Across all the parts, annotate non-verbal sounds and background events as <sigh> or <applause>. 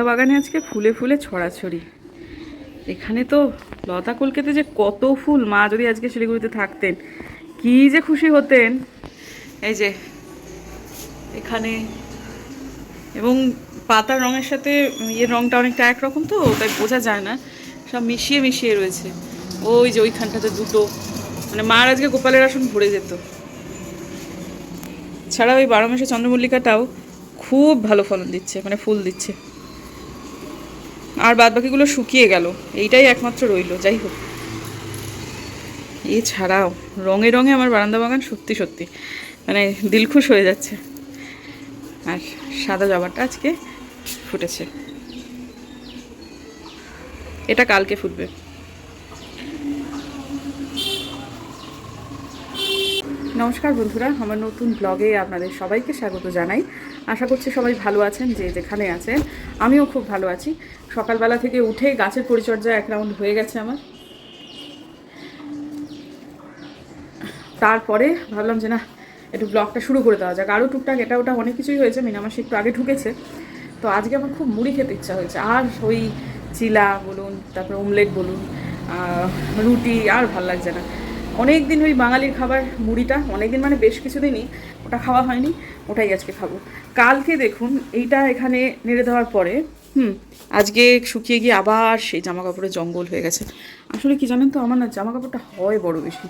বারান্দা বাগানে আজকে ফুলে ফুলে ছড়াছড়ি। এখানে তো লতা কলকেতে যে কত ফুল, মা যদি আজকে শিলিগুড়িতে থাকতেন, কি যে খুশি হতেন। এই যে, এখানে এবং পাতার রঙের সাথে ইয়ে রঙটা অনেকটা একরকম তো, তাই বোঝা যায় না। সব মিশিয়ে মিশিয়ে রয়েছে। ওই যে ওইখানটাতে দুটো মানে মার আজকে গোপালের আসন ভরে যেত। ছাড়া ওই বারো মাসে চন্দ্রমল্লিকাটাও খুব ভালো ফলন দিচ্ছে মানে ফুল দিচ্ছে। আর বাদ বাকিগুলো শুকিয়ে গেল। এইটাই একমাত্র রইল, যাই হোক। এছাড়াও, রঙে রঙে আমার বারান্দা বাগান সত্যি সত্যি মানে দিলখুশ হয়ে যাচ্ছে। আর সাদা জবাটা আজকে ফুটেছে। এটা কালকে ফুটবে। নমস্কার বন্ধুরা, আমার নতুন ব্লগে আপনাদের সবাইকে স্বাগত জানাই। আশা করছি সবাই ভালো আছেন, যে যেখানে আছেন। আমিও খুব ভালো আছি। সকালবেলা থেকে উঠে গাছের পরিচর্যা এক রাউন্ড হয়ে গেছে আমার। তারপরে ভাবলাম যে না, একটু ব্লগটা শুরু করে দেওয়া যাক। আরও টুকটাক এটা ওটা অনেক কিছুই হয়েছে মিনামাসি একটু আগে ঢুকেছে। তো আজকে আমার খুব মুড়ি খেতে ইচ্ছা হয়েছে। আর ওই চিলা বলুন, তারপরে অমলেট বলুন রুটি, আর ভালো লাগছে না। অনেক দিন ওই বাঙালির খাবার মুড়িটা, অনেক দিন মানে বেশ কিছুদিনই ওটা খাওয়া হয়নি, ওটাই আজকে খাব। কালকে দেখুন, এইটা এখানে নেড়ে দেওয়ার পরে, হুম, আজকে শুকিয়ে গিয়ে আবার সেই জামা কাপড়ের জঙ্গল হয়ে গেছে। আসলে কি জানেন তো, আমার না জামা কাপড়টা হয় বড় বেশি,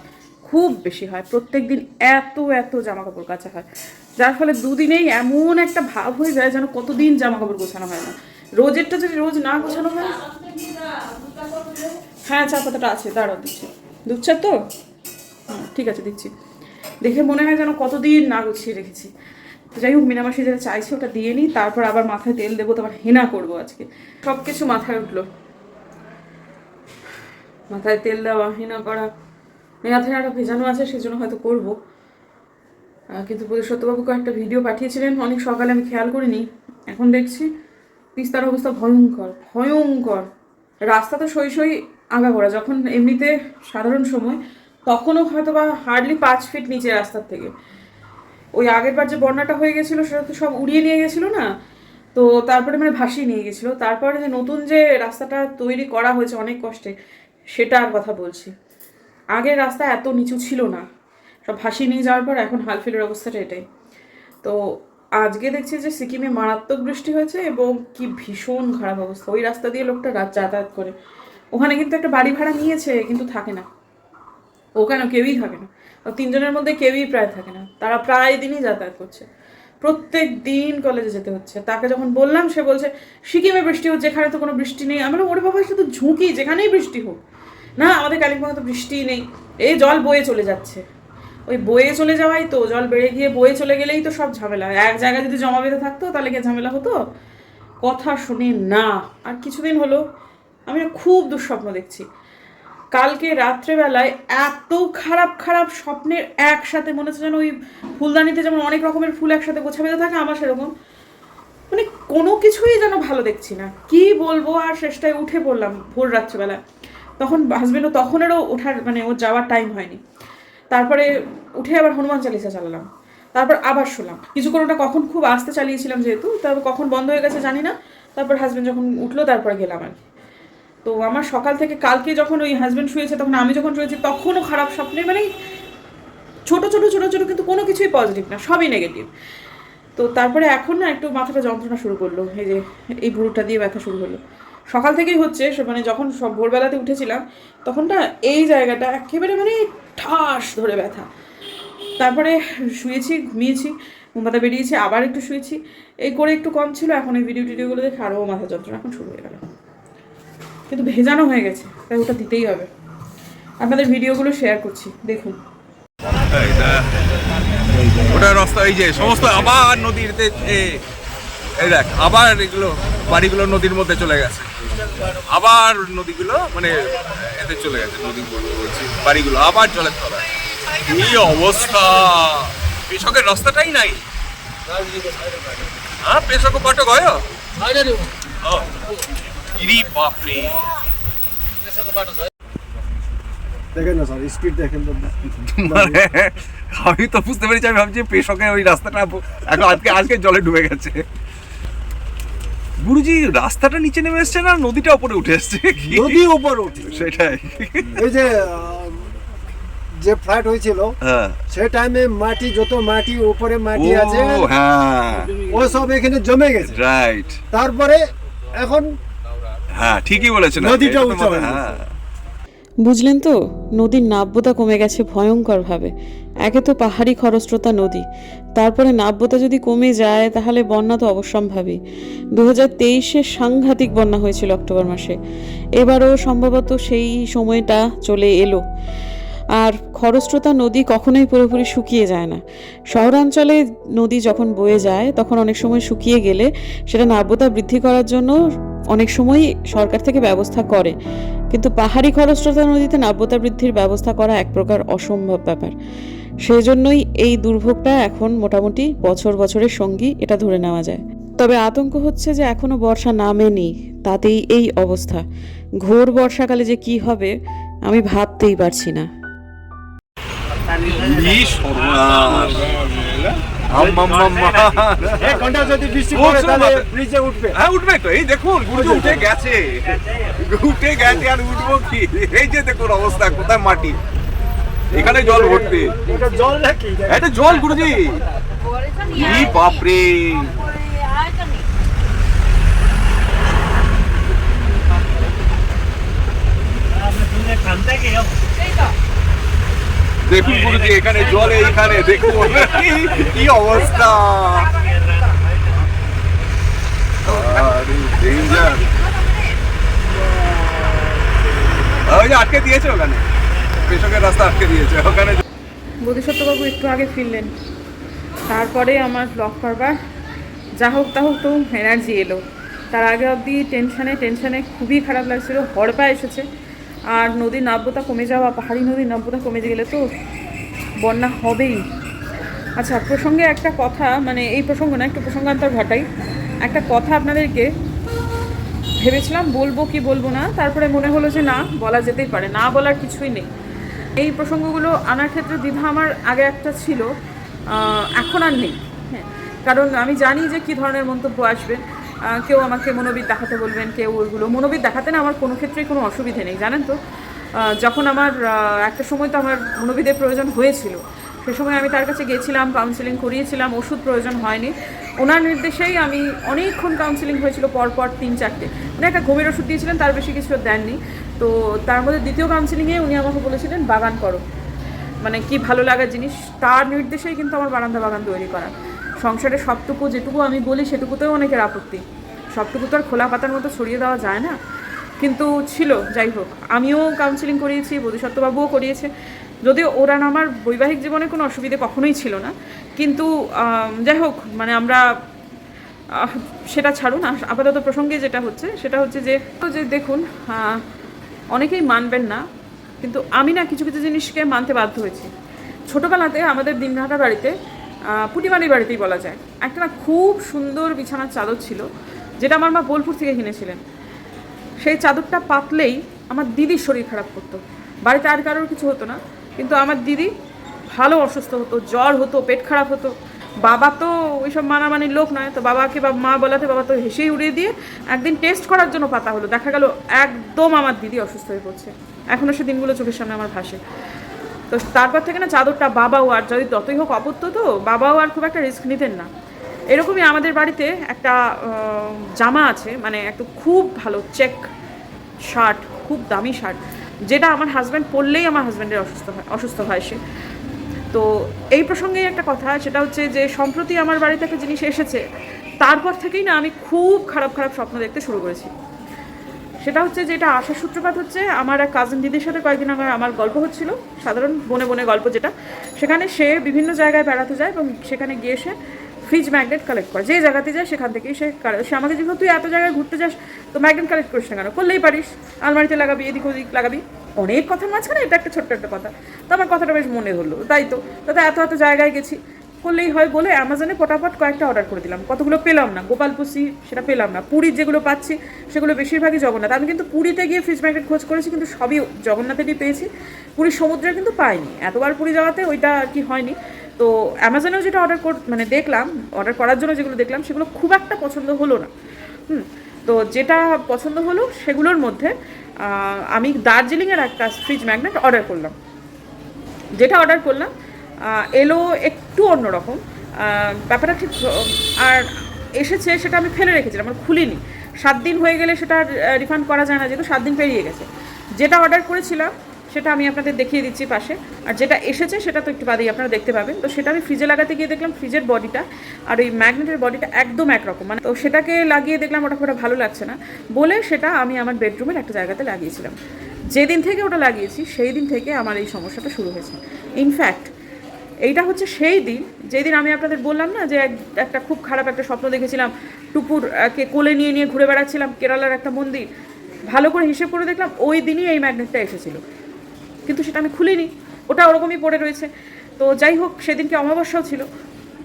খুব বেশি হয়। প্রত্যেক দিন এত এত জামা কাপড় কাচা হয়। যার ফলে দুদিনেই এমন একটা ভাব হয়ে যায় যেন কতদিন জামা কাপড় গোছানো হয় না। রোজেরটা যদি রোজ না গোছানো হয়? হ্যাঁ চা পাতাটা আছে, দাঁড়াও দিচ্ছি। দুধ তো? ঠিক আছে, দিচ্ছি। দেখে মনে হয় যেন কতদিন না গুছিয়ে রেখেছি। তো যাই হোক মিনামাসি যেটা চাইছে ওটা দিয়ে নিই, তারপর আবার মাথায় তেল দেবো তারপর হেনা করব আজকে। সব কিছু মাথায় উঠল। মাথায় তেল দেওয়া, হেনা করা। নেহাত হেনাটা ভেজানো আছে, সেজন্য হয়তো করব। কিন্তু সত্যবাবুকে একটা ভিডিও পাঠিয়েছিলেন, অনেক সকালে আমি খেয়াল করিনি। এখন দেখছি, তিস্তার অবস্থা ভয়ঙ্কর ভয়ঙ্কর। রাস্তা তো সই সই আগাগোড়া যখন এমনিতে সাধারণ সময়, তখনও হয়তো বা হার্ডলি পাঁচ ফিট নিচে রাস্তার থেকে। ওই আগের বার যে বন্যাটা হয়ে গেছিল, সেটা তো সব উড়িয়ে নিয়ে গেছিল না? তো তারপরে মানে ভাসিয়ে নিয়ে গেছিল। তারপরে যে নতুন যে রাস্তাটা তৈরি করা হয়েছে অনেক কষ্টে সেটার কথা বলছি। আগের রাস্তা এত নিচু ছিল না। সব ভাসিয়ে নিয়ে যাওয়ার পর এখন হালফিলের অবস্থাটা এটাই। তো আজকে দেখছি যে সিকিমে মারাত্মক বৃষ্টি হয়েছে এবং কি ভীষণ খারাপ অবস্থা। ওই রাস্তা দিয়ে লোকটা রাত যাতায়াত করে। ওখানে কিন্তু একটা বাড়ি ভাড়া নিয়েছে, কিন্তু থাকে না। ওখানে কেউই থাকে না। তিনজনের মধ্যে কেউই প্রায় থাকে না। তারা প্রায় দিনই যাতায়াত করছে। প্রত্যেক দিন কলেজে যেতে হচ্ছে। তাকে যখন বললাম, সে বলছে, সিকিমে বৃষ্টি হচ্ছে, এখানে তো কোনো বৃষ্টি নেই। আমরা ওরে বাবা, শুধু ঝুঁকি, যেখানেই বৃষ্টি হোক। না, আমাদের কালিম্পংয়ে তো বৃষ্টিই নেই। এই জল বয়ে চলে যাচ্ছে। ওই বয়ে চলে যাওয়াই তো, জল বেড়ে গিয়ে বয়ে চলে গেলেই তো সব ঝামেলা। এক জায়গায় যদি জমা বেঁধে থাকতো, তাহলে কি ঝামেলা হতো? কথা শুনে না। আর কিছুদিন হলো, আমি খুব দুঃস্বপ্ন দেখছি। কালকে রাত্রেবেলায় এত খারাপ খারাপ স্বপ্নের একসাথে মনে হচ্ছে যেন ওই ফুলদানিতে যেমন অনেক রকমের ফুল একসাথে গোছা বেঁধে থাকে আমার সেরকম। মানে কোনো কিছুই যেন ভালো দেখছি না। কি বলব? আর শেষটায় উঠে পড়লাম ভোর রাত্রেবেলা। তখন হাজবেন্ডও তখনেরও ওঠার মানে ওর যাওয়ার টাইম হয়নি। তারপরে উঠে আবার হনুমান চালিসা চালালাম। তারপর আবার শুলাম। কিছুক্ষণ ওটা কখন খুব আস্তে চালিয়েছিলাম যেহেতু, তারপর কখন বন্ধ হয়ে গেছে জানি না। তারপর হাজবেন্ড যখন উঠল, তারপরে গেলাম আর কি। তো আমার সকাল থেকে কালকে যখন ওই হাজব্যান্ড শুয়েছে, তখন আমি যখন শুয়েছি, তখনও খারাপ স্বপ্নে মানে ছোট ছোট ছোট ছোট কিন্তু কোনো কিছুই পজিটিভ না, সবই নেগেটিভ তো তারপরে এখন না একটু মাথাটা যন্ত্রণা শুরু করল, এই যে এই ভুরুটা দিয়ে ব্যথা শুরু হলো। সকাল থেকেই হচ্ছে, সে মানে যখন সব ভোরবেলাতে উঠেছিলাম, তখন না এই জায়গাটা একেবারে মানে ঠাস ধরে ব্যথা। তারপরে শুয়েছি, ঘুমিয়েছি, ঘুমাতে বেরিয়েছি, আবার একটু শুয়েছি। এই করে একটু কম ছিল, এখন এই ভিডিও টিডিওগুলো দেখে আরও মাথা যন্ত্রণা এখন শুরু হয়ে গেল। কিন্তু ভেজানো হয়ে গেছে তাই ওটা দিতেই হবে। আপনাদের ভিডিওগুলো শেয়ার করছি দেখুন। ওটা রাস্তা এই যে সমস্ত আবার নদীতে এ- এই দেখ আবার এগুলো বাড়িগুলো নদীর মধ্যে চলে গেছে। আবার নদীগুলো মানে এতে চলে গেছে নদীগুলো বলছি বাড়িগুলো আবার জলের তলায়। কি অবস্থা! পেশকের রাস্তাটাই নাই। হ্যাঁ পেশক কটক হয়? ও। ইরি বাপরে। দেখেন না স্যার স্পিড দেখেন তো। মানে আমি তো বুঝতে পেরেছি আমি ভাবছি পেশকের ওই রাস্তাটা এখন আজকে আজকে জলে ডুবে গেছে। গুরুজি রাস্তাটা নিচে নেমে এসছে না নদীটা উপরে উঠে এসছে? নদী উপর উঠে। সেটাই। এই যে যে ফ্ল্যাট হয়েছিল হ্যাঁ। সে টাইমে মাটি যত মাটি উপরে মাটি আছে ও হ্যাঁ। ও সব এখানে জমে গেছে। রাইট তারপরে এখন হ্যাঁ ঠিকই বলেছেন নদীটা উঁচু হ্যাঁ। বুঝলেন তো? নদীর নাব্যতা কমে গেছে ভয়ঙ্করভাবে। একে তো পাহাড়ি খরস্রোতা নদী। তারপরে নাব্যতা যদি কমে যায় তাহলে বন্যা তো অবশ্যম্ভাবী। দু হাজার তেইশে সাংঘাতিক বন্যা হয়েছিল অক্টোবর মাসে। এবারও সম্ভবত সেই সময়টা চলে এলো। আর খরস্রোতা নদী কখনোই পুরোপুরি শুকিয়ে যায় না। শহরাঞ্চলে নদী যখন বয়ে যায় তখন অনেক সময় শুকিয়ে গেলে সেটা নাব্যতা বৃদ্ধি করার জন্য অনেক সময় সরকার থেকে ব্যবস্থা করে। কিন্তু পাহাড়ি খরস্রোতা নদীতে নাব্যতা বৃদ্ধির ব্যবস্থা করা এক প্রকার অসম্ভব ব্যাপার। সেই জন্যই এই দুর্ভোগটা এখন মোটামুটি বছর বছরের সঙ্গী এটা ধরে নেওয়া যায়। তবে আতঙ্ক হচ্ছে যে এখনও বর্ষা নামেনি, তাতেই এই অবস্থা। ঘোর বর্ষাকালে যে কি হবে, আমি ভাবতেই পারছি না। <laughs> উঠবে। হ্যাঁ উঠবে তো। এই দেখুন গুরুজি উঠে গেছে। উঠে গেছে আর উঠবো কি? এই যে দেখুন অবস্থা কোথায় মাটি? এখানে জল ভর্তি। এটা জল নাকি? এটা জল গুরুজি। কি বাপরে। দেখুন গুরুজি, এখানে জল এইখানে দেখুন। কি অবস্থা? ওই যে আটকে দিয়েছে ওখানে। পেছনের রাস্তা আটকে দিয়েছে, ওখানে বোধিসত্ত্ববাবু একটু আগে ফিরলেন। তারপরে আমার ব্লগ করবার। যা হোক, তা হোক, তো এনার্জি এলো। তার আগে অবধি টেনশানে টেনশানে খুবই খারাপ লাগছিল। হড়পা এসেছে। আর নদীর নাব্যতা কমে যাওয়া, পাহাড়ি নদীর নাব্যতা কমে গেলে তো বন্যা হবেই। আচ্ছা প্রসঙ্গে একটা কথা মানে এই প্রসঙ্গ না, একটু প্রসঙ্গান্তর ঘটাই। একটা কথা আপনাদেরকে ভেবেছিলাম, বলব কি বলব না, তারপরে মনে হলো যে না, বলা যেতেই পারে, না বলার কিছুই নেই। এই প্রসঙ্গগুলো আনার ক্ষেত্রে দ্বিধা আমার আগে একটা ছিল এখন আর নেই। হ্যাঁ কারণ আমি জানি যে কী ধরনের মন্তব্য আসবে। কেউ আমাকে মনোবিদ দেখাতে বলবেন, কেউ ওইগুলো মনোবিদ দেখাতে না আমার কোনো ক্ষেত্রেই কোনো অসুবিধে নেই, জানেন তো? যখন আমার একটা সময় তো আমার মনোবিদের প্রয়োজন হয়েছিল। সে সময় আমি তার কাছে গেছিলাম কাউন্সিলিং করিয়েছিলাম, ওষুধ প্রয়োজন হয়নি। ওনার নির্দেশেই আমি অনেকক্ষণ কাউন্সিলিং হয়েছিল, পরপর তিন চারটে। উনি একটা ঘুমের ওষুধ দিয়েছিলেন, তার বেশি কিছু দেননি। তো তার মধ্যে দ্বিতীয় কাউন্সিলিংয়ে উনি আমাকে বলেছিলেন, বাগান করো। মানে কি ভালো লাগার জিনিস, তার নির্দেশেই কিন্তু আমার বারান্দা বাগান তৈরি করা। সংসারে সবটুকু যেটুকু আমি বলি, সেটুকুতেও অনেকের আপত্তি। সবটুকু তো আর খোলা পাতার মতো ছড়িয়ে দেওয়া যায় না। কিন্তু ছিল, যাই হোক। আমিও কাউন্সিলিং করিয়েছি, বোধিসত্ত্ববাবুও করিয়েছে। যদিও ওরা আমার বৈবাহিক জীবনে কোনো অসুবিধে কখনোই ছিল না। কিন্তু যাই হোক মানে আমরা সেটা ছাড়ুন। আপাতত প্রসঙ্গে যেটা হচ্ছে, সেটা হচ্ছে যে যে দেখুন অনেকেই মানবেন না, কিন্তু আমি না কিছু কিছু জিনিসকে মানতে বাধ্য হয়েছি। ছোটোবেলাতে আমাদের দিনঘাটা বাড়িতে আহ, পুটিমারির বাড়িতেই বলা যায়। একটা না খুব সুন্দর বিছানার চাদর ছিল যেটা আমার মা বোলপুর থেকে কিনেছিলেন। সেই চাদরটা পাতলেই আমার দিদির শরীর খারাপ করতো। বাড়িতে আর কারোর কিছু হতো না কিন্তু আমার দিদি ভালো অসুস্থ হতো জ্বর হতো পেট খারাপ হতো। বাবা তো ওইসব মানামানির লোক নয় তো বাবাকে বা মা বলাতে বাবা তো হেসেই উড়িয়ে দিয়ে একদিন টেস্ট করার জন্য পাতা হলো। দেখা গেল একদম আমার দিদি অসুস্থ হয়ে পড়ছে। এখনও সে দিনগুলো চোখের সামনে আমার ভাসে। তো তারপর থেকে না চাদরটা বাবাও আর যদি যতই হোক অপত্য তো বাবাও আর খুব একটা রিস্ক নিতেন না। এরকমই আমাদের বাড়িতে একটা জামা আছে মানে একটা খুব ভালো চেক শার্ট খুব দামি শার্ট যেটা আমার হাজব্যান্ড পরলেই আমার হাজব্যান্ডের অসুস্থ হয় অসুস্থ হয় সে। তো এই প্রসঙ্গেই একটা কথা, সেটা হচ্ছে যে সম্প্রতি আমার বাড়িতে একটা জিনিস এসেছে, তারপর থেকেই না আমি খুব খারাপ খারাপ স্বপ্ন দেখতে শুরু করেছি। সেটা হচ্ছে যে এটা আসার সূত্রপাত হচ্ছে, আমার এক কাজিন দিদির সাথে কয়েকদিন আমার আমার গল্প হচ্ছিল, সাধারণ বনে বনে গল্প যেটা। সেখানে সে বিভিন্ন জায়গায় বেড়াতে যায় এবং সেখানে গিয়ে সে ফ্রিজ ম্যাগনেট কালেক্ট করে। যে জায়গাতে যায় সেখান থেকেই সে সে আমাকে যেহেতু তুই এত জায়গায় ঘুরতে যাস, তো ম্যাগনেট কালেক্ট করিস না কেন? করলেই পারিস, আলমারিতে লাগাবি, এদিক ওদিক লাগাবি। অনেক কথার মাঝখানে এটা একটা ছোট্ট একটা কথা। তো আমার কথাটা বেশ মনে হলো, তাই তো। তাতে এত এত জায়গায় গেছি। করলেই হয় বলে অ্যামাজনে পটাপট কয়েকটা অর্ডার করে দিলাম। কতগুলো পেলাম না? গোপালপুসি সেটা পেলাম না। পুরীর যেগুলো পাচ্ছি, সেগুলো বেশিরভাগই জগন্নাথ। আমি কিন্তু পুরীতে গিয়ে ফ্রিজ ম্যাগনেট খোঁজ করেছি, কিন্তু সবই জগন্নাথেরই পেয়েছি। পুরীর সমুদ্রে কিন্তু পাইনি। এতবার পুরী যাওয়াতে ওইটা আর কি হয়নি। তো অ্যামাজনেও যেটা অর্ডার কর মানে দেখলাম অর্ডার করার জন্য যেগুলো দেখলাম, সেগুলো খুব একটা পছন্দ হলো না। হুম, তো যেটা পছন্দ হলো, সেগুলোর মধ্যে আমি দার্জিলিংয়ের একটা ফ্রিজ ম্যাগনেট অর্ডার করলাম। যেটা অর্ডার করলাম এলো একটু অন্যরকম। ব্যাপারটা ঠিক, আর এসেছে সেটা আমি ফেলে রেখেছিলাম আমার খুলিনি। সাত দিন হয়ে গেলে সেটা রিফান্ড করা যায় না, যেহেতু সাত দিন পেরিয়ে গেছে। যেটা অর্ডার করেছিলাম, সেটা আমি আপনাদের দেখিয়ে দিচ্ছি পাশে। আর যেটা এসেছে, সেটা তো একটু বাদেই আপনারা দেখতে পাবেন। তো সেটা আমি ফ্রিজে লাগাতে গিয়ে দেখলাম ফ্রিজের বডিটা আর ওই ম্যাগনেটের বডিটা একদম একরকম। মানে তো সেটাকে লাগিয়ে দেখলাম, ওটা খুব ভালো লাগছে না। বলে সেটা আমি আমার বেডরুমের একটা জায়গাতে লাগিয়েছিলাম। যেদিন থেকে ওটা লাগিয়েছি, সেই দিন থেকে আমার এই সমস্যাটা শুরু হয়েছে। ইনফ্যাক্ট এইটা হচ্ছে সেই দিন, যেদিন আমি আপনাদের বললাম না যে এক- একটা খুব খারাপ একটা স্বপ্ন দেখেছিলাম, টুপুর কে কোলে নিয়ে নিয়ে ঘুরে বেড়াচ্ছিলাম, কেরালার একটা মন্দির, ভালো করে হিসেব করে দেখলাম ওই দিনই এই ম্যাগনেটটা এসেছিল। কিন্তু সেটা আমি খুলিনি, ওটা ওরকমই পড়ে রয়েছে। তো যাই হোক, সেদিনকে অমাবস্যাও ছিল।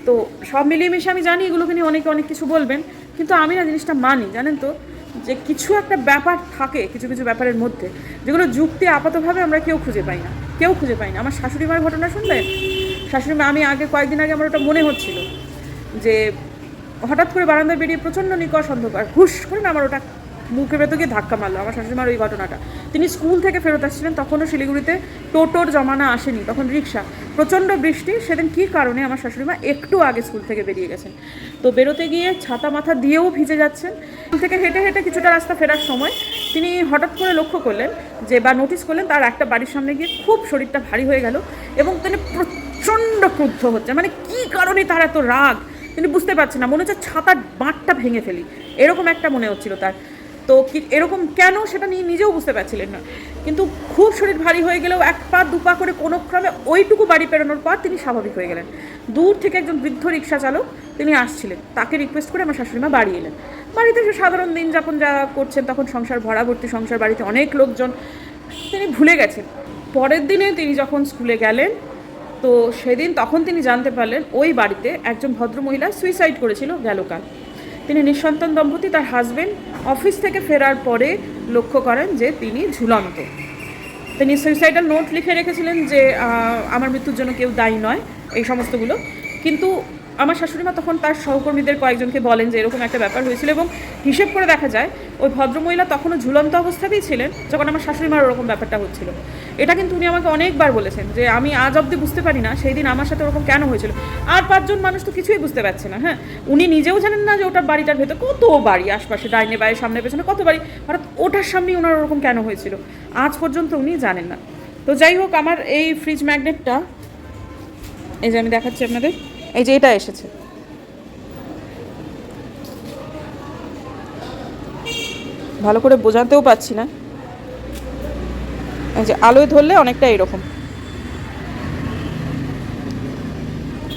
তো সব মিলিয়ে মিশে আমি জানি এগুলোকে নিয়ে অনেকে অনেক কিছু বলবেন, কিন্তু আমি না জিনিসটা মানি, জানেন তো? যে কিছু একটা ব্যাপার থাকে কিছু কিছু ব্যাপারের মধ্যে, যেগুলো যুক্তি আপাতভাবে আমরা কেউ খুঁজে পাই না, কেউ খুঁজে পাই না। আমার শাশুড়ি মার ঘটনা শুনবেন শাশুড়ি মা, আমি আগে কয়েকদিন আগে আমার ওটা মনে হচ্ছিল যে হঠাৎ করে বারান্দায় বেরিয়ে প্রচণ্ড নিকষ অন্ধকার, হুশ করে না আমার ওটা মুখে ভেতর গিয়ে ধাক্কা মারলো আমার শাশুড়িমার ওই ঘটনাটা। তিনি স্কুল থেকে ফেরত আসছিলেন, তখনও শিলিগুড়িতে টোটোর জমানা আসেনি, তখন রিক্সা প্রচণ্ড বৃষ্টি, সেদিন কী কারণে আমার শাশুড়িমা একটু আগে স্কুল থেকে বেরিয়ে গেছেন। তো বেরোতে গিয়ে ছাতা মাথা দিয়েও ভিজে যাচ্ছেন। স্কুল থেকে হেঁটে হেঁটে কিছুটা রাস্তা ফেরার সময় তিনি হঠাৎ করে লক্ষ্য করলেন যে বা নোটিস করলেন তার একটা বাড়ির সামনে গিয়ে খুব শরীরটা ভারী হয়ে গেল এবং তিনি প্রচণ্ড ক্রুদ্ধ হচ্ছে। মানে কী কারণে তার এত রাগ? তিনি বুঝতে পারছেন না। মনে হচ্ছে ছাতার বাঁটটা ভেঙে ফেলি। এরকম একটা মনে হচ্ছিল তার। তো এরকম কেন সেটা নিয়ে নিজেও বুঝতে পারছিলেন না। কিন্তু খুব শরীর ভারী হয়ে গেলেও এক পা, দু পা করে কোনো ক্রমে ওইটুকু বাড়ি পেরোনোর পর তিনি স্বাভাবিক হয়ে গেলেন। দূর থেকে একজন বৃদ্ধ রিক্সা চালক তিনি আসছিলেন। তাকে রিকোয়েস্ট করে আমার শাশুড়িমা বাড়ি এলেন। বাড়িতে সে সাধারণ দিন যাপন যা করছেন, তখন সংসার ভরাভর্তি, সংসার বাড়িতে অনেক লোকজন। তিনি ভুলে গেছেন। পরের দিনে তিনি যখন স্কুলে গেলেন তো সেদিন তখন তিনি জানতে পারলেন ওই বাড়িতে একজন ভদ্রমহিলা সুইসাইড করেছিল গেলকাল তিনি নিঃসন্তান দম্পতি, তার হাজবেন্ড অফিস থেকে ফেরার পরে লক্ষ্য করেন যে তিনি ঝুলন্ত। তিনি সুইসাইডাল নোট লিখে রেখেছিলেন যে আমার মৃত্যুর জন্য কেউ দায়ী নয়, এই সমস্তগুলো। কিন্তু আমার শাশুড়িমা তখন তার সহকর্মীদের কয়েকজনকে বলেন যে এরকম একটা ব্যাপার হয়েছিল এবং হিসেব করে দেখা যায়, ওই ভদ্রমহিলা তখনও ঝুলন্ত অবস্থাতেই ছিলেন যখন আমার শাশুড়িমার ওরকম ব্যাপারটা হচ্ছিল। এটা কিন্তু উনি আমাকে অনেকবার বলেছেন যে আমি আজ অবধি বুঝতে পারি না সেই দিন আমার সাথে ওরকম কেন হয়েছিল। আর পাঁচজন মানুষ তো কিছুই বুঝতে পারছে না হ্যাঁ? উনি নিজেও জানেন না যে ওটার বাড়িটার ভেতর কত বাড়ি, আশপাশে, ডাইনে বাইরে সামনে পেছনে কত বাড়ি, হঠাৎ ওটার সামনেই ওনার ওরকম কেন হয়েছিল? আজ পর্যন্ত উনি জানেন না। তো যাই হোক, আমার এই ফ্রিজ ম্যাগনেটটা এই যে আমি দেখাচ্ছি আপনাদের এই যে এটা এসেছে। ভালো করে বোঝাতেও পাচ্ছি না। এই যে আলোয় ধরলে অনেকটা এরকম।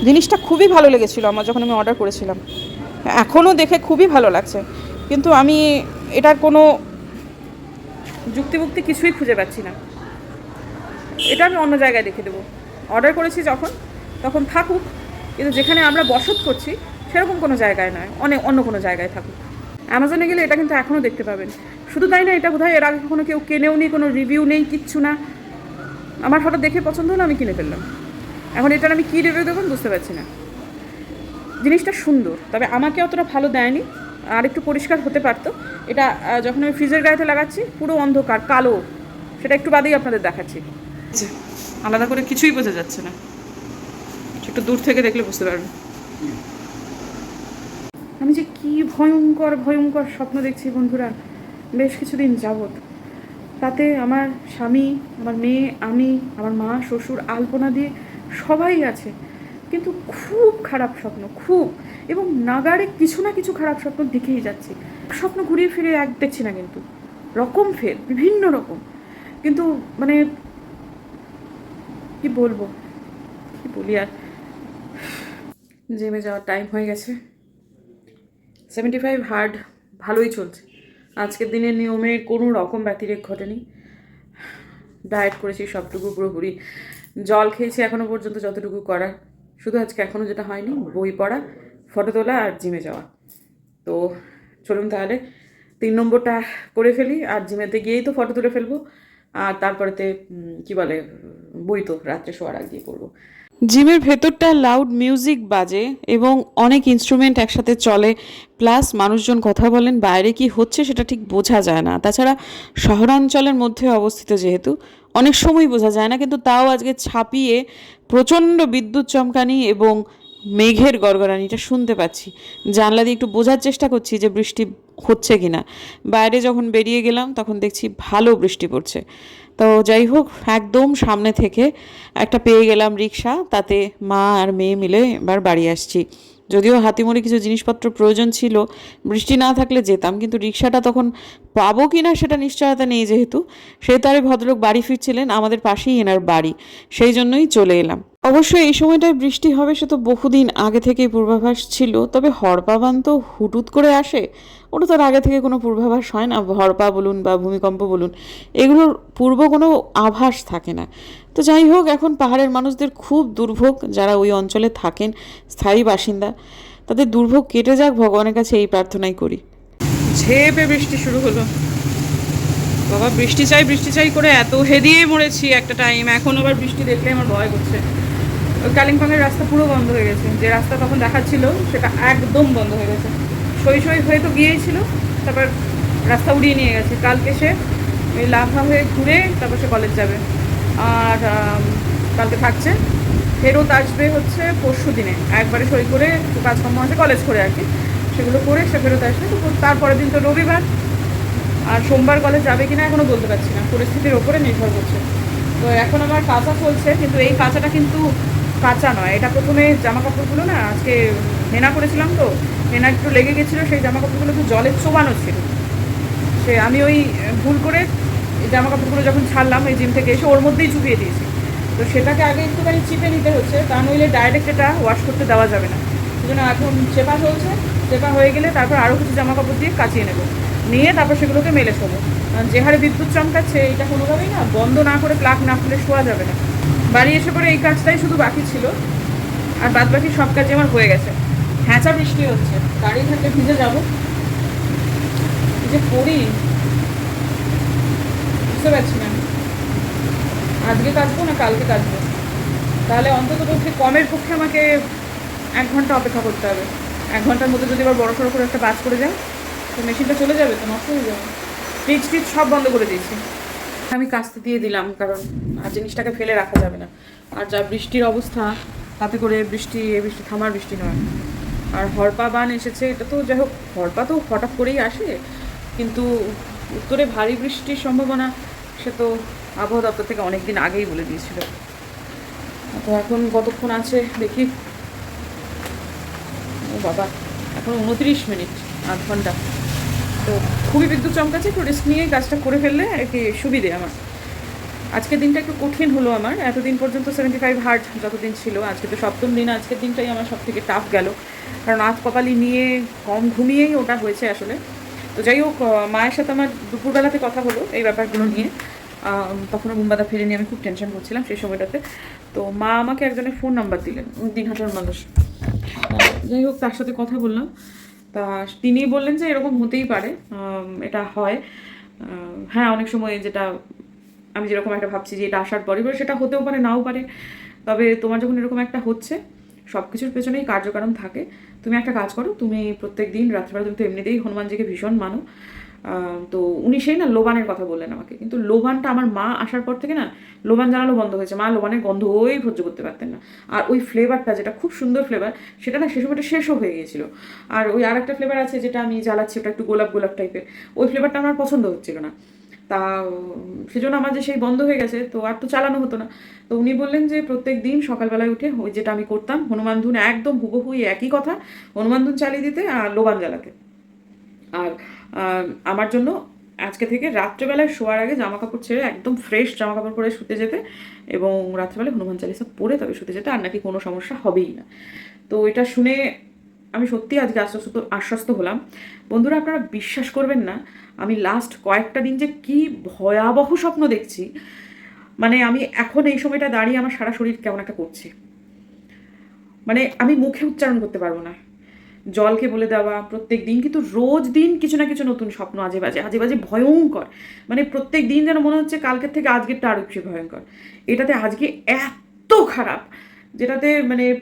জিনিসটা খুবই ভালো লেগেছিল আমার যখন আমি অর্ডার করেছিলাম। এখনও দেখে খুবই ভালো লাগছে। কিন্তু আমি এটার কোনো যুক্তিমুক্তি কিছুই খুঁজে পাচ্ছি না। এটা আমি অন্য জায়গায় দেখে দেবো। অর্ডার করেছি যখন, তখন থাকুক। কিন্তু যেখানে আমরা বসত করছি, সেরকম কোনো জায়গায় নয়। অনেক অন্য কোনো জায়গায় থাকুক। অ্যামাজনে গেলে এটা কিন্তু এখনও দেখতে পাবেন। শুধু তাই না, এটা বোধহয় এর আগে কখনো কেউ কেনেও নি, কোনো রিভিউ নেই, কিচ্ছু না। আমার হঠাৎ দেখে পছন্দ হলো, আমি কিনে ফেললাম। এখন এটার আমি কী রিভিউ দেবেন বুঝতে পারছি না। জিনিসটা সুন্দর, তবে আমাকে অতটা ভালো দেয়নি। আর একটু পরিষ্কার হতে পারতো। এটা যখন আমি ফ্রিজের গায়েতে লাগাচ্ছি, পুরো অন্ধকার, কালো, সেটা একটু বাদেই আপনাদের দেখাচ্ছি। আলাদা করে কিছুই বোঝা যাচ্ছে না। একটু দূর থেকে দেখলে বুঝতে পারবেন। আমি যে কি ভয়ঙ্কর ভয়ঙ্কর স্বপ্ন দেখছি বন্ধুরা, বেশ কিছুদিন যাবত তাতে আমার স্বামী, আমার মেয়ে, আমি, আমার মা, শ্বশুর, আলপনা দিয়ে সবাই আছে। কিন্তু খুব খারাপ স্বপ্ন, খুব। এবং নাগারে কিছু না কিছু খারাপ স্বপ্ন দেখেই যাচ্ছি। স্বপ্ন ঘুরিয়ে ফিরে এক দেখছি না কিন্তু। রকম ফের বিভিন্ন রকম। কিন্তু মানে কি বলব, কি বলি আর? জিমে যাওয়ার টাইম হয়ে গেছে। সেভেন্টি ফাইভ হার্ড ভালোই চলছে। আজকের দিনের নিয়মে কোনো রকম ব্যতিরেক ঘটেনি। ডায়েট করেছি সবটুকু পুরোপুরি। জল খেয়েছি এখনও পর্যন্ত যতটুকু করার। শুধু আজকে এখনও যেটা হয়নি, বই পড়া ফটো তোলা আর জিমে যাওয়া। তো চলুন তাহলে তিন নম্বরটা করে ফেলি আর জিমেতে গিয়েই তো ফটো তুলে ফেলব। আর তারপরেতে কি বলে, বই তো রাত্রে শোয়ার আগে গিয়ে করব জিমের ভেতরটা লাউড মিউজিক বাজে এবং অনেক ইনস্ট্রুমেন্ট একসাথে চলে প্লাস মানুষজন কথা বলেন, বাইরে কি হচ্ছে সেটা ঠিক বোঝা যায় না। তাছাড়া শহরাঞ্চলের মধ্যে অবস্থিত যেহেতু, অনেক সময় বোঝা যায় না, কিন্তু তাও আজকে ছাপিয়ে প্রচণ্ড বিদ্যুৎ চমকানি এবং মেঘের গড়গড়ানিটা শুনতে পাচ্ছি। জানলা দিয়ে একটু বোঝার চেষ্টা করছি যে বৃষ্টি হচ্ছে কি না বাইরে যখন বেরিয়ে গেলাম তখন দেখছি ভালো বৃষ্টি পড়ছে। তো যাই হোক, একদম সামনে থেকে একটা পেয়ে গেলাম রিক্সা তাতে মা আর মেয়ে মিলে এবার বাড়ি আসছি। যদিও হাতিমুড়ি কিছু জিনিসপত্র প্রয়োজন ছিল, বৃষ্টি না থাকলে যেতাম, কিন্তু রিক্সাটা তখন পাবো কি না সেটা নিশ্চয়তা নেই যেহেতু। আর এই ভদ্রলোক বাড়ি ফিরছিলেন, আমাদের পাশেই এনার বাড়ি, সেই জন্যই চলে এলাম। অবশ্যই এই সময়টায় বৃষ্টি হবে সে তো বহুদিন আগে থেকেই পূর্বাভাস ছিল, তবে হরপাবান তো হুটুত করে আসে, ওটা তার আগে থেকে কোনো পূর্বাভাস হয় না, হরপা বলুন বা ভূমিকম্প বলুন, এগুলোর পূর্ব কোনো আভাস থাকে না। তো যাই হোক, এখন পাহাড়ের মানুষদের খুব দুর্ভোগ যারা ওই অঞ্চলে থাকেন স্থায়ী বাসিন্দা। তাদের দুর্ভোগ কেটে যাক, ভগবানের কাছে এই প্রার্থনাই করি। ঝেপে বৃষ্টি শুরু হলো। বাবা, বৃষ্টি চাই বৃষ্টি চাই করে এত হেদিয়ে মরেছি একটা টাইম এখন আবার বৃষ্টি দেখলে আমার ভয় করছে। ওই কালিম্পংয়ের রাস্তা পুরো বন্ধ হয়ে গেছে। যে রাস্তা তখন দেখাচ্ছিল, সেটা একদম বন্ধ হয়ে গেছে। সই সই হয়ে তো গিয়েই ছিল তারপর রাস্তা উড়িয়ে নিয়ে গেছে। কালকে সে ওই লাভা হয়ে ঘুরে তারপর সে কলেজ যাবে। আর কালকে থাকছে। ফেরত আসবে হচ্ছে পরশু দিনে। একবারে সই করে কাজকর্ম আছে কলেজ করে আর কি। সেগুলো করে সে ফেরত আসবে। তো তারপরের দিন তো রবিবার। আর সোমবার কলেজ যাবে কিনা এখনও বলতে পারছি না। পরিস্থিতির ওপরে নির্ভর করছে। তো এখন আমার কাঁচা চলছে, কিন্তু এই কাঁচাটা কিন্তু কাঁচা নয়। এটা প্রথমে জামা কাপড়গুলো না, আজকে হেনা করেছিলাম তো, হেনা একটু লেগে গেছিল, সেই জামা কাপড়গুলো একটু জলে চোবানো ছিল। সে আমি ওই ভুল করে জামা কাপড়গুলো যখন ছাড়লাম এই জিম থেকে এসে ওর মধ্যেই চুপিয়ে দিয়েছি। তো সেটাকে আগে একটুখানি চিপে নিতে হচ্ছে, তা নইলে ডাইরেক্ট এটা ওয়াশ করতে দেওয়া যাবে না। সেজন্য এখন চেপা চলছে, চেপা হয়ে গেলে তারপর আরও কিছু জামা কাপড় দিয়ে কাচিয়ে নেব। নিয়ে তারপর সেগুলোকে মেলে শোবো। কারণ যে হারে বিদ্যুৎ চমকাচ্ছে এটা কোনোভাবেই না, বন্ধ না করে প্লাগ না খুলে শোয়া যাবে না। বাড়ি এসে পরে এই কাজটাই শুধু বাকি ছিল। আর বাদ বাকি সব কাজই আমার হয়ে গেছে। হ্যাঁচা বৃষ্টি হচ্ছে, গাড়ি থাকলে ভিজে যাব। যে করি বুঝতে পারছি না আজকে কাচবো না কালকে কাচবো? তাহলে অন্তত পক্ষে কমের পক্ষে আমাকে এক ঘণ্টা অপেক্ষা করতে হবে। এক ঘণ্টার মধ্যে যদি আবার বড় সড়ো করে একটা বাজ করে যায় তো মেশিনটা চলে যাবে তো নষ্ট হয়ে যাবে। ফ্রিজ ফ্রিজ সব বন্ধ করে দিয়েছি। আমি কাচতে দিয়ে দিলাম, কারণ আর জিনিসটাকে ফেলে রাখা যাবে না। আর যা বৃষ্টির অবস্থা, তাতে করে বৃষ্টি এ বৃষ্টি থামার বৃষ্টি নয়। আর হরপা বান এসেছে, এটা তো যাই হোক, হরপা তো হঠাৎ করেই আসে। কিন্তু উত্তরে ভারী বৃষ্টির সম্ভাবনা সে তো আবহাওয়া দপ্তর থেকে অনেক দিন আগেই বলে দিয়েছিল। তো এখন কতক্ষণ আছে দেখি। ও বাবা, এখন উনত্রিশ মিনিট, আধ ঘণ্টা। তো খুবই বিদ্যুৎ চমকাচ্ছে, একটু রিস্ক নিয়ে কাজটা করে ফেললে কি সুবিধে আমার। আজকের দিনটা একটু কঠিন হলো আমার, এতদিন পর্যন্ত সেভেন্টি ফাইভ হার্ট যতদিন ছিল, আজকে তো সপ্তম দিন, আজকের দিনটাই আমার সব থেকে টাফ গেল। কারণ আজ কপালি নিয়ে, কম ঘুমিয়েই ওটা হয়েছে আসলে। তো যাই হোক মায়ের সাথে আমার দুপুরবেলাতে কথা হলো এই ব্যাপারগুলো নিয়ে। তখনও মুম্বাদা ফিরে নিয়ে আমি খুব টেনশন করছিলাম সেই সময়টাতে। তো মা আমাকে একজনের ফোন নাম্বার দিলেন দিনহাটার মানুষ যাই হোক, তার সাথে কথা বললাম। তা তিনি বললেন যে এরকম হতেই পারে এটা হয়। হ্যাঁ অনেক সময় যেটা আমি যেরকম একটা ভাবছি যে এটা আসার পরে সেটা হতেও পারে, নাও পারে। তবে তোমার যখন এরকম একটা হচ্ছে সব কিছুর পেছনেই কার্যকারণ থাকে। তুমি একটা কাজ করো, তুমি প্রত্যেক দিন রাত্রিবেলা তুমি তো এমনিতেই হনুমানজিকে ভীষণ মানো। তো উনি সেই না লোবানের কথা বললেন আমাকে। কিন্তু লোবানটা আমার মা আসার পর থেকে না লোবান জানানো বন্ধ হয়েছে। মা লোবানের গন্ধই সহ্য করতে পারতেন না। আর ওই ফ্লেভারটা যেটা খুব সুন্দর ফ্লেভার সেটা না সে সময়টা শেষও হয়ে গিয়েছিল। আর ওই আর একটা ফ্লেভার আছে যেটা আমি জ্বালাচ্ছি, ওটা একটু গোলাপ গোলাপ টাইপের ওই ফ্লেভারটা আমার পছন্দ হচ্ছিল না। তা, সেজন্য আমার যে সেই বন্ধ হয়ে গেছে, তো আর তো চালানো হতো না। তো উনি বললেন যে, প্রত্যেক দিন সকালবেলায় উঠে ওই যেটা আমি করতাম, হনুমান ধুন একদম হুবহু এই একই কথা, হনুমান ধুন চালিয়ে দিতে আর লোবান জ্বালাতে। আর আমার জন্য আজকে থেকে রাত্রেবেলায় শোয়ার আগে জামা কাপড় ছেড়ে একদম ফ্রেশ জামা কাপড় পরে শুতে যেতে এবং রাত্রেবেলায় হনুমান চালিসা পরে তবে শুতে যেতে, আর নাকি কোনো সমস্যা হবেই না। তো এটা শুনে আমি সত্যি আজকে আশ্বস্ত আশ্বস্ত হলাম। বন্ধুরা, আপনারা বিশ্বাস করবেন না, আমি লাস্ট কয়েকটা দিন যে কি ভয়াবহ স্বপ্ন দেখছি। মানে আমি এখন এই সময়টা দাঁড়িয়ে আমার সারা শরীর কেমন একটা করছে। মানে আমি মুখে উচ্চারণ করতে পারব না। জলকে বলে দেওয়া, প্রত্যেক দিন কিন্তু রোজ দিন কিছু না কিছু নতুন স্বপ্ন আজে বাজে আজে বাজে ভয়ঙ্কর। মানে প্রত্যেক দিন যেন মনে হচ্ছে কালকের থেকে আজকেরটা আরও বেশি ভয়ঙ্কর। এটাতে আজকে এত খারাপ, যেটাতে মানে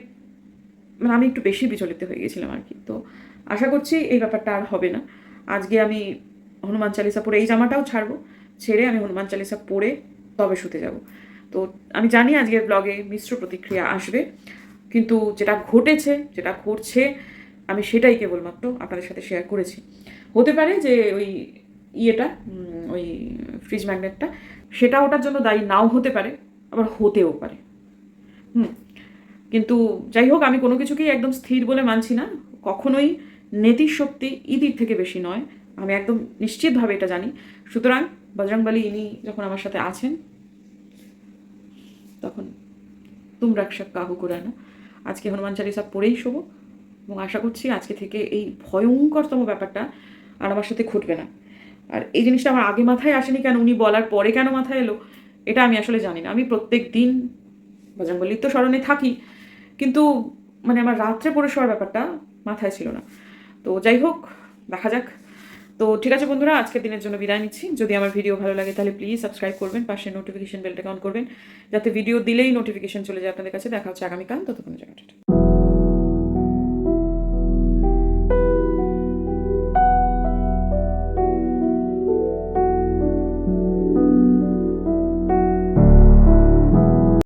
মানে আমি একটু বেশি বিচলিত হয়ে গেছিলাম আর কি। তো আশা করছি এই ব্যাপারটা আর হবে না। আজকে আমি হনুমান চালিসা পরে এই জামাটাও ছাড়বো, ছেড়ে আমি হনুমান চালিসা পরে তবে শুতে যাব। তো আমি জানি আজকের ব্লগে মিশ্র প্রতিক্রিয়া আসবে, কিন্তু যেটা ঘটেছে, যেটা ঘটছে, আমি সেটাই কেবলমাত্র আপনাদের সাথে শেয়ার করেছি। হতে পারে যে ওই ইয়েটা ওই ফ্রিজ ম্যাগনেটটা সেটা ওটার জন্য দায়ী নাও হতে পারে, আবার হতেও পারে। হুম কিন্তু যাই হোক, আমি কোনো কিছুকেই একদম স্থির বলে মানছি না। কখনোই নেতির শক্তি ইদির থেকে বেশি নয়। আমি একদম নিশ্চিতভাবে এটা জানি। সুতরাং বজরংবলী ইনি যখন আমার সাথে আছেন, তখন তুম রাক্ষক কাহু করে না আজকে হনুমান চালিসা পড়েই শোবো এবং আশা করছি আজকে থেকে এই ভয়ঙ্করতম ব্যাপারটা আর আমার সাথে ঘটবে না। আর এই জিনিসটা আমার আগে মাথায় আসেনি কেন, উনি বলার পরে কেন মাথায় এলো, এটা আমি আসলে জানি না। আমি প্রত্যেক দিন বজরংবলির তো স্মরণে থাকি কিন্তু মানে আমার রাত্রে পড়ে শোয়ার ব্যাপারটা মাথায় ছিল না। তো যাই হোক, দেখা যাক। তো ঠিক আছে বন্ধুরা, আজকের দিনের জন্য বিদায় নিচ্ছি। যদি আমার ভিডিও ভালো লাগে তাহলে প্লিজ সাবস্ক্রাইব করবেন, পাশে নোটিফিকেশন বেলটা অন করবেন। যাতে ভিডিও দিলেই নোটিফিকেশন চলে যায় আপনাদের কাছে। দেখা হচ্ছে আগামীকাল, ততক্ষণ জায়গাটা।